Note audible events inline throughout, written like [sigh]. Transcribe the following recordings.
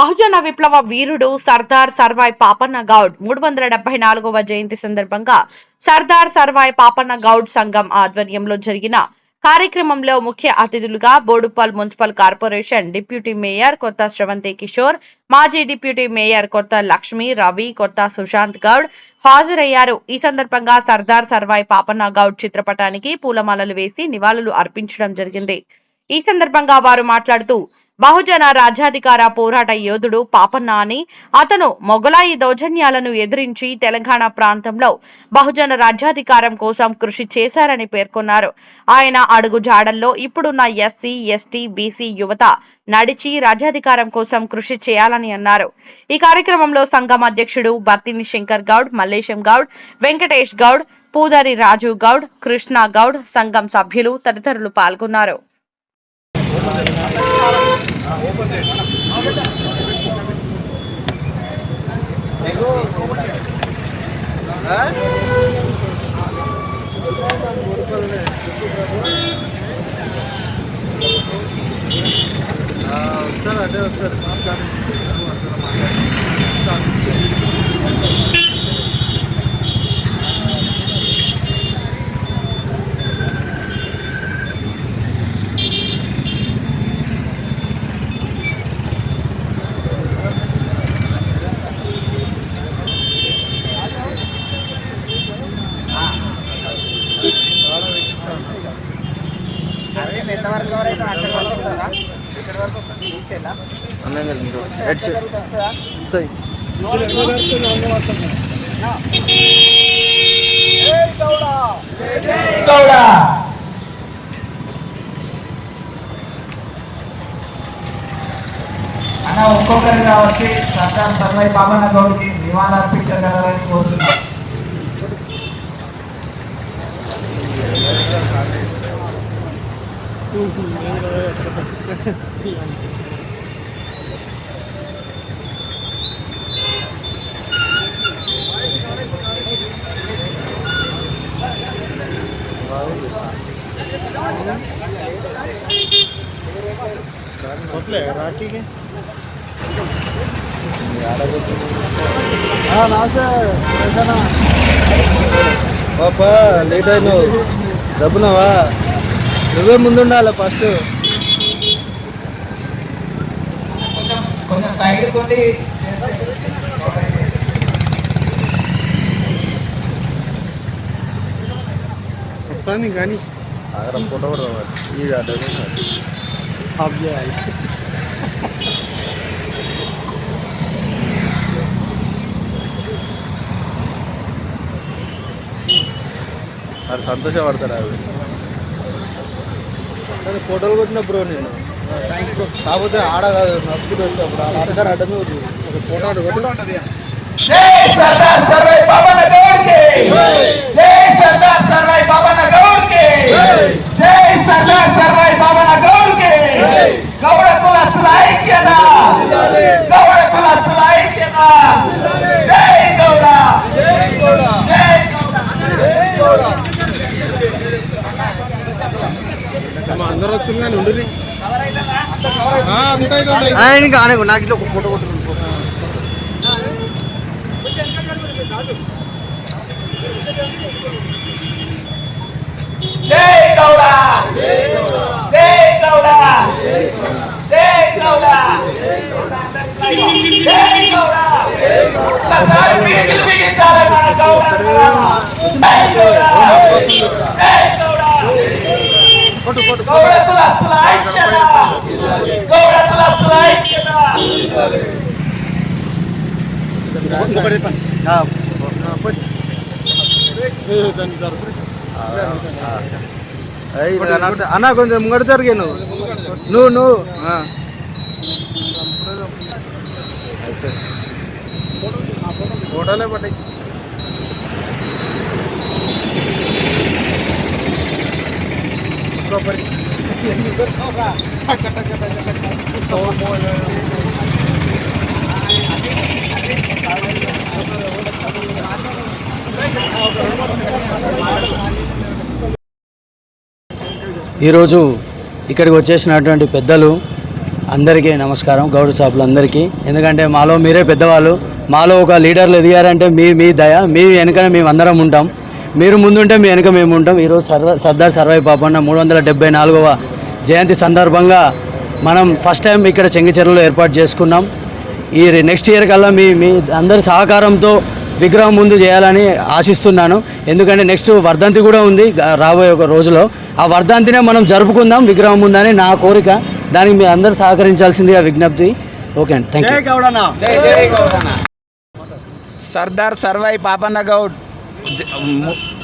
బహుజన విప్లవ వీరుడు సర్దార్ సర్వాయ్ పాపన్న గౌడ్ మూడు వందల డెబ్బై నాలుగవ జయంతి సందర్భంగా సర్దార్ సర్వాయ్ పాపన్న గౌడ్ సంఘం ఆధ్వర్యంలో జరిగిన కార్యక్రమంలో ముఖ్య అతిథులుగా Boduppal municipal corporation deputy mayor Kotha Sravanthi Kishore మాజీ డిప్యూటీ మేయర్ కొత్త లక్ష్మి రవి కొత్త సుశాంత్ గౌడ్ హాజరయ్యారు. ఈ సందర్భంగా సర్దార్ సర్వాయ్ పాపన్న గౌడ్ చిత్రపటానికి పూలమాలలు వేసి నివాళులు అర్పించడం జరిగింది. ఈ సందర్భంగా వారు మాట్లాడుతూ బహుజన రాజ్యాధికార పోరాట యోధుడు పాపన్న అని అతను మొఘలాయి దౌర్జన్యాలను ఎదిరించి తెలంగాణ ప్రాంతంలో బహుజన రాజ్యాధికారం కోసం కృషి చేశారని పేర్కొన్నారు. ఆయన అడుగు జాడల్లో ఇప్పుడున్న ఎస్సీ ఎస్టీ బీసీ యువత నడిచి రాజ్యాధికారం కోసం కృషి చేయాలని అన్నారు. ఈ కార్యక్రమంలో సంఘం అధ్యక్షుడు భర్తిని శంకర్ గౌడ్ మల్లేశం గౌడ్ వెంకటేష్ గౌడ్ పూదారి రాజు గౌడ్ కృష్ణ గౌడ్ సంఘం సభ్యులు తదితరులు పాల్గొన్నారు. వస్తారు అదే వస్తారు ఎంతవరకు ఎవరైతే అక్కడి వరకు వస్తుందా ఇక్కడ వరకు వస్తుంది ఇచ్చేలా షర్ట్ సై అన్న ఒక్కొక్కరిగా వచ్చి సర్దార్ సర్వై బాబన్న గౌడ్కి నివాళులు అర్పించగలరని కోరుతున్నాం. వస్తలే [laughs] రాఖీకి పాప లేట్ అయినావు డబ్బునవా నువ్వే ముందుండాలి ఫస్ట్ కొంచెం సైడ్ కొన్ని వస్తాను కానీ అక్కడ ఫోటో కూడా అది సంతోషపడతారు అవి కానీ ఫోటోలు కొట్టిన బ్రో నేను. థ్యాంక్స్ బ్రో కాకపోతే ఆడ కాదు నచ్చుకుంటూ వచ్చినప్పుడు ఆడ అడగారు అడ్డమే ఉంది ఒక ఫోటో ఆడ కొట్టి. సర్దార్ సర్వై బాబన్న గౌడ్కి జై సర్దార్ సర్వై బాబన్న గౌడ్కి జై సర్దార్ సర్వై బాబన్న గౌడ్కి గౌడ కులస్తుల ఐక్యత! గౌడ కులస్తుల ఐక్యత! జై గౌడ! జై గౌడ మా అందరూ వస్తుంది కానీ ఉండి అంతా నాకు ఇట్లా ఒక ఫోటో కొట్టు. జై గౌడ జై గౌడ జై గౌడ జై గౌడ ఒకసారి పీకిలు పీకించాలి మన గౌడ జై గౌడ జై గౌడ గౌడ కులస్తుల ఐక్యత గౌడ కులస్తుల ఐక్యత అన్న కొంచెం ముంగడ జరిగే నువ్వు. నువ్వు నువ్వు. ఆ. ఫోటోలే పడ్డాయి. ఈరోజు ఇక్కడికి వచ్చేసినటువంటి పెద్దలు అందరికీ నమస్కారం గౌడ అందరికీ ఎందుకంటే మాలో మీరే పెద్దవాళ్ళు మాలో ఒక లీడర్లు ఎదిగారంటే మీ మీ దయ మీ వెనుకనే మేము అందరం ఉంటాం. మీరు ముందుంటే మీ వెనుక మేము ఉంటాం. ఈరోజు సర్వ సర్దార్ సర్వై పాపన్న మూడు వందల డెబ్బై నాలుగవ జయంతి సందర్భంగా మనం ఫస్ట్ టైం ఇక్కడ చెంగిచెరలో ఏర్పాటు చేసుకున్నాం. ఈ నెక్స్ట్ ఇయర్ కల్లా మీ మీ అందరి సహకారంతో విగ్రహం ముందు చేయాలని ఆశిస్తున్నాను. ఎందుకంటే నెక్స్ట్ వర్ధంతి కూడా ఉంది రాబోయే ఒక రోజులో. ఆ వర్ధంతినే మనం జరుపుకుందాం విగ్రహం ముందని నా కోరిక. దానికి మీరు అందరూ సహకరించాల్సిందిగా విజ్ఞప్తి. ఓకే అండి థ్యాంక్ యూ సర్దార్ సర్వై పాపన్న గౌడ్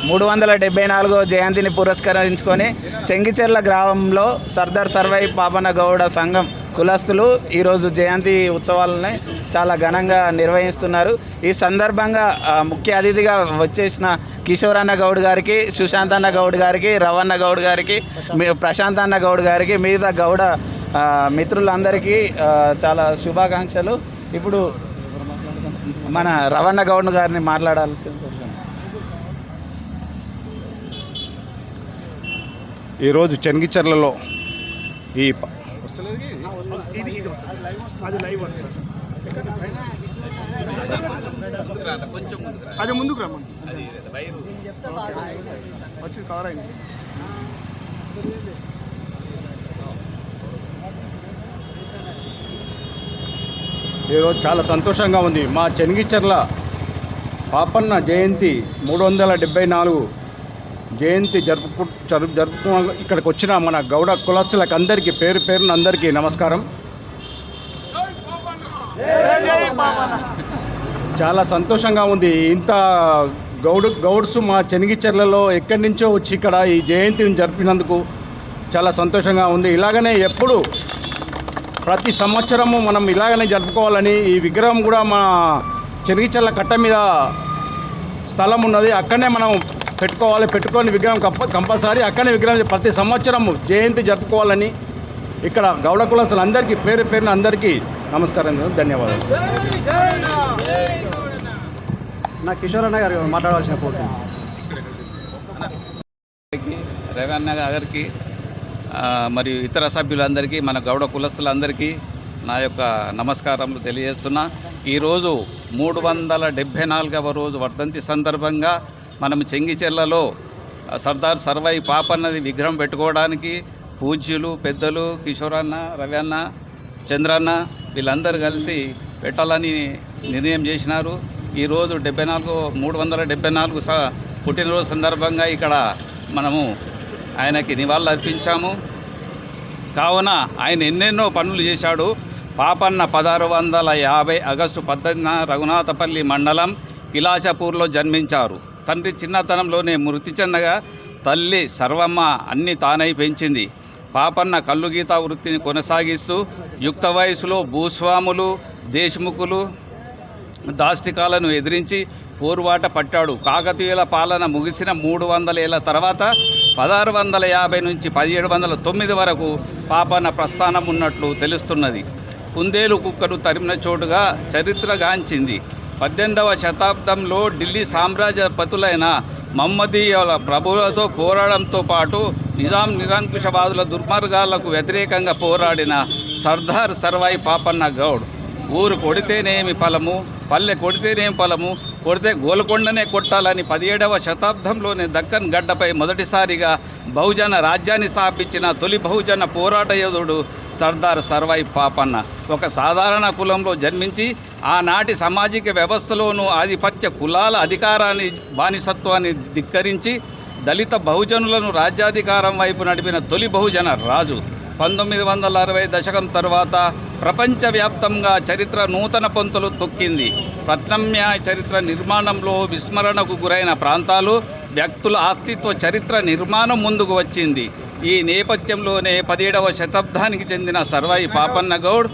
మూడు వందల డెబ్బై నాలుగో జయంతిని పురస్కరించుకొని చెంగిచెర్ల గ్రామంలో సర్దార్ సర్వై పాపన్న గౌడ సంఘం కులస్తులు ఈరోజు జయంతి ఉత్సవాలని చాలా ఘనంగా నిర్వహిస్తున్నారు. ఈ సందర్భంగా ముఖ్య అతిథిగా వచ్చేసిన కిషోరన్న గౌడ్ గారికి సుశాంత్ అన్న గౌడ్ గారికి రవణ గౌడ్ గారికి ప్రశాంతన్న ప్రశాంత్ అన్న గౌడ్ గారికి మిగతా గౌడ మిత్రులందరికీ చాలా శుభాకాంక్షలు. ఇప్పుడు మన రవణ గౌడ్ గారిని మాట్లాడాలి ఈరోజు చెంగిచెర్లలో ఈ అది ముందుకు రమ్మండి వచ్చి కవర్ అయింది. ఈరోజు చాలా సంతోషంగా ఉంది. మా చెంగిచెర్ల పాపన్న జయంతి మూడు వందల డెబ్బై నాలుగు జయంతి జరుపుకు జరుపు జరుపుకు ఇక్కడికి వచ్చిన మన గౌడ కులస్తులకు అందరికీ పేరు పేరున అందరికీ నమస్కారం. చాలా సంతోషంగా ఉంది. ఇంత గౌడు గౌడ్స్ మా చెనిగిచెర్లలో ఎక్కడి నుంచో వచ్చి ఇక్కడ ఈ జయంతిని జరిపినందుకు చాలా సంతోషంగా ఉంది. ఇలాగనే ఎప్పుడు ప్రతి సంవత్సరము మనం ఇలాగనే జరుపుకోవాలని ఈ విగ్రహం కూడా మా చెనిగిచెర్ల కట్ట మీద స్థలం ఉన్నది. అక్కడనే మనం పెట్టుకోవాలి. పెట్టుకొని విగ్రహం కంప కంపల్సరీ అక్కడనే విగ్రహం ప్రతి సంవత్సరము జయంతి జరుపుకోవాలని ఇక్కడ గౌడ కులస్తులు అందరికీ పేరు పేరున అందరికీ నమస్కారం ధన్యవాదాలు. నా కిషోర్ అన్న గారు మాట్లాడవలసిన పోటీ రేవన్న గారికి మరియు ఇతర సభ్యులందరికీ మన గౌడ కులస్తులందరికీ నా యొక్క నమస్కారములు తెలియజేస్తున్నా. ఈరోజు మూడు వందల డెబ్భై నాలుగవ రోజు వర్ధంతి సందర్భంగా మనం చెంగిచెర్లలో సర్దార్ సర్వై పాపన్నది విగ్రహం పెట్టుకోవడానికి పూజ్యులు పెద్దలు కిషోరన్న రవన్న చంద్రన్న వీళ్ళందరూ కలిసి పెట్టాలని నిర్ణయం చేసినారు. ఈరోజు డెబ్బై నాలుగు మూడు వందల డెబ్బై నాలుగు స పుట్టినరోజు సందర్భంగా ఇక్కడ మనము ఆయనకి నివాళులు అర్పించాము. కావున ఆయన ఎన్నెన్నో పనులు చేశాడు. పాపన్న పదహారు వందల యాభై ఆగస్టు పద్దెనిమిదిన రఘునాథపల్లి మండలం కిలాషపూర్లో జన్మించారు. తండ్రి చిన్నతనంలోనే మృతి చెందగా తల్లి సర్వమ్మ అన్ని తానై పెంచింది. పాపన్న కల్లుగీత వృత్తిని కొనసాగిస్తూ యుక్త వయసులో భూస్వాములు దేశముఖులు దాష్టికాలను ఎదిరించి పోరువాట పట్టాడు. కాకతీయుల పాలన ముగిసిన మూడు వందల ఏళ్ళ తర్వాత పదహారు వందల యాభై నుంచి పదిహేడు వందల తొమ్మిది వరకు పాపన ప్రస్థానం ఉన్నట్లు తెలుస్తున్నది. కుందేలు కుక్కను తరిమిన చోటుగా చరిత్రగాంచింది పద్దెనిమిదవ శతాబ్దంలో ఢిల్లీ సామ్రాజ్యపతులైన మమ్మదీయుల ప్రభువులతో పోరాడంతో పాటు నిజాం నిరంకుశవాదుల దుర్మార్గాలకు వ్యతిరేకంగా పోరాడిన సర్దార్ సర్వాయి పాపన్న గౌడ్. ఊరు కొడితేనేమి ఫలము పల్లె కొడితేనేమి ఫలము కొడితే గోల్కొండనే కొట్టాలని పదిహేడవ శతాబ్దంలోనే దక్కన్ గడ్డపై మొదటిసారిగా బహుజన రాజ్యాన్ని స్థాపించిన తొలి బహుజన పోరాట యోధుడు సర్దార్ సర్వాయి పాపన్న. ఒక సాధారణ కులంలో జన్మించి ఆనాటి సామాజిక వ్యవస్థలోనూ ఆధిపత్య కులాల అధికారాన్ని బానిసత్వాన్ని ధిక్కరించి దళిత బహుజనులను రాజ్యాధికారం వైపు నడిపిన తొలి బహుజన రాజు. పంతొమ్మిది వందల అరవై దశకం తరువాత ప్రపంచవ్యాప్తంగా చరిత్ర నూతన పొంతలు తొక్కింది. ప్రత్యామ్నాయ చరిత్ర నిర్మాణంలో విస్మరణకు గురైన ప్రాంతాలు వ్యక్తుల అస్తిత్వ చరిత్ర నిర్మాణం ముందుకు వచ్చింది. ఈ నేపథ్యంలోనే పదిహేడవ శతాబ్దానికి చెందిన సర్వాయి పాపన్న గౌడ్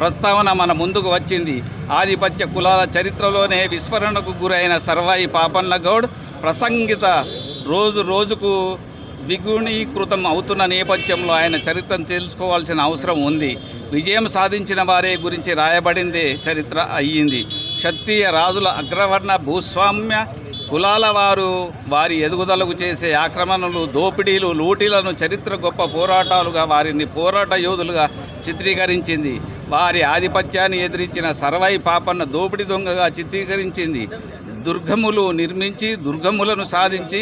ప్రస్తావన మన ముందుకు వచ్చింది. ఆధిపత్య కులాల చరిత్రలోనే విస్మరణకు గురైన సర్వాయి పాపన్న గౌడ్ ప్రసంగిత రోజు రోజుకు ద్విగుణీకృతం అవుతున్న నేపథ్యంలో ఆయన చరిత్రను తెలుసుకోవాల్సిన అవసరం ఉంది. విజయం సాధించిన వారే గురించి రాయబడిందే చరిత్ర అయ్యింది. క్షత్రియ రాజుల అగ్రవర్ణ భూస్వామ్య కులాల వారు వారి ఎదుగుదలకు చేసే ఆక్రమణలు దోపిడీలు లూటీలను చరిత్ర గొప్ప పోరాటాలుగా వారిని పోరాట యోధులుగా చిత్రీకరించింది. వారి ఆధిపత్యాన్ని ఎదిరించిన సర్వై పాపన్న దోపిడి దొంగగా చిత్రీకరించింది. దుర్గములు నిర్మించి దుర్గములను సాధించి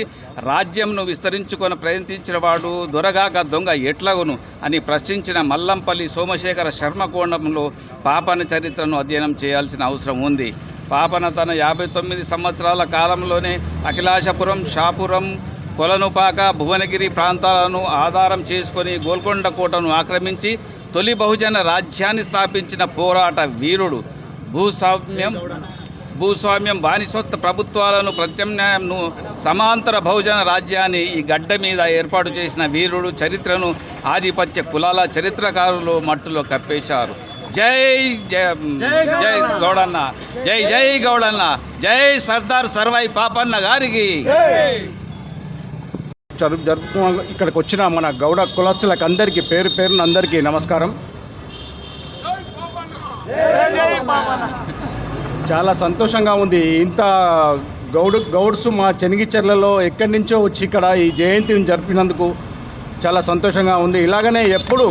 రాజ్యంను విస్తరించుకొని ప్రయత్నించినవాడు దొరగాక దొంగ ఎట్లగును అని ప్రశ్నించిన మల్లంపల్లి సోమశేఖర శర్మ కోణంలో పాపన చరిత్రను అధ్యయనం చేయాల్సిన అవసరం ఉంది. పాపన తన యాభై తొమ్మిది సంవత్సరాల కాలంలోనే అఖిలాషపురం షాపురం కొలనుపాక భువనగిరి ప్రాంతాలను ఆధారం చేసుకొని గోల్కొండ కోటను ఆక్రమించి తొలి బహుజన రాజ్యాన్ని స్థాపించిన పోరాట వీరుడు. భూస్వామ్యం భూస్వామ్యం బానిసత్వ ప్రభుత్వాలను ప్రత్యామ్నాయంను సమాంతర బహుజన రాజ్యాన్ని ఈ గడ్డ మీద ఏర్పాటు చేసిన వీరుడు చరిత్రను ఆధిపత్య కులాల చరిత్రకారులు మట్టులో కప్పేశారు. జై జై జై గౌడన్న. జై జై గౌడన్న. జై సర్దార్ సర్వై పాపన్న గారికి. జరుపు ఇక్కడికి వచ్చిన మన గౌడ కులస్తులకు అందరికీ పేరు పేరున అందరికీ నమస్కారం. చాలా సంతోషంగా ఉంది. ఇంత గౌడు గౌడ్స్ మా చెనిగిచెర్లలో ఎక్కడి నుంచో వచ్చి ఇక్కడ ఈ జయంతిని జరిపినందుకు చాలా సంతోషంగా ఉంది. ఇలాగనే ఎప్పుడు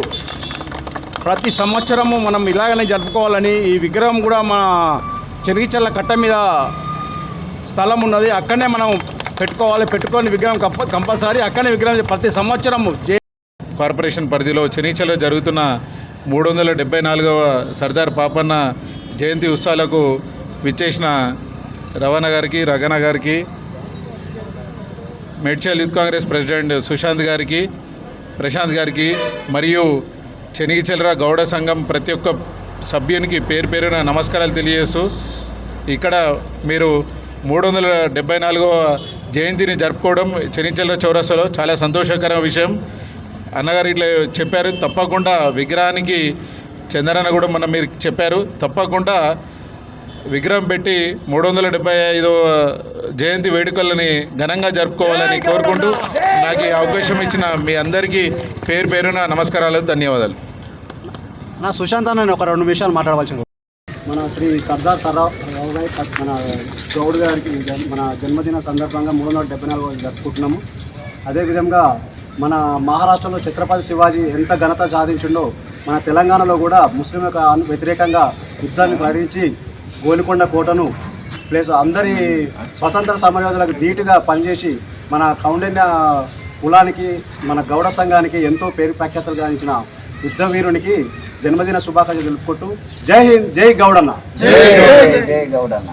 ప్రతి సంవత్సరము మనం ఇలాగనే జరుపుకోవాలని ఈ విగ్రహం కూడా మా చెనిగిచెర్ల కట్ట మీద స్థలం ఉన్నది. అక్కడనే మనం పెట్టుకోవాలి. పెట్టుకొని విగ్రహం కంప కంపల్సరీ అక్కడనే విగ్రహం ప్రతి సంవత్సరము జే కార్పొరేషన్ పరిధిలో చెనీచలో జరుగుతున్న మూడు వందల డెబ్బై నాలుగవ సర్దార్ పాపన్న జయంతి ఉత్సవాలకు విచ్చేసిన రవణ గారికి రగన గారికి మేడ్చల్ యూత్ కాంగ్రెస్ ప్రెసిడెంట్ సుశాంత్ గారికి ప్రశాంత్ గారికి మరియు చెనిగిచెలర గౌడ సంఘం ప్రతి ఒక్క సభ్యునికి పేరు పేరున నమస్కారాలు తెలియజేస్తూ ఇక్కడ మీరు మూడు వందల డెబ్బై నాలుగవ జయంతిని జరుపుకోవడం చెనిచెలర చౌరస్తాలో చాలా సంతోషకర విషయం. అన్నగారు ఇట్లా చెప్పారు తప్పకుండా విగ్రహానికి చంద్రన్న కూడా మనం మీరు చెప్పారు తప్పకుండా విగ్రహం పెట్టి మూడు వందల డెబ్బై ఐదవ జయంతి వేడుకలని ఘనంగా జరుపుకోవాలని కోరుకుంటూ నాకు ఈ అవకాశం ఇచ్చిన మీ అందరికీ పేరు పేరున నమస్కారాలు ధన్యవాదాలు. నా సుశాంత్ అన్న ఒక రెండు నిమిషాలు మాట్లాడవలసింది మన శ్రీ సర్దార్ సర్రావ్ ప- మన గౌడ్ గారికి జన్- మన జన్మదిన సందర్భంగా మూడు వందల డెబ్బై నాలుగు జరుపుకుంటున్నాము. అదేవిధంగా మన మహారాష్ట్రలో ఛత్రపతి శివాజీ ఎంత ఘనత సాధించిండో మన తెలంగాణలో కూడా ముస్లింలకు అను- వ్యతిరేకంగా యుద్ధాన్ని ప్రకటించి గోల్కొండ కోటను ప్లస్ అందరి స్వతంత్ర సమరయోధులకు ధీటుగా పనిచేసి మన కౌండిన్య కులానికి మన గౌడ సంఘానికి ఎంతో పేరు ప్రఖ్యాతలు గాంచిన యుద్ధ వీరునికి జన్మదిన శుభాకాంక్షలు తెలుపుకుంటూ జై హింద్ జై గౌడన్న. జై గౌడన్న.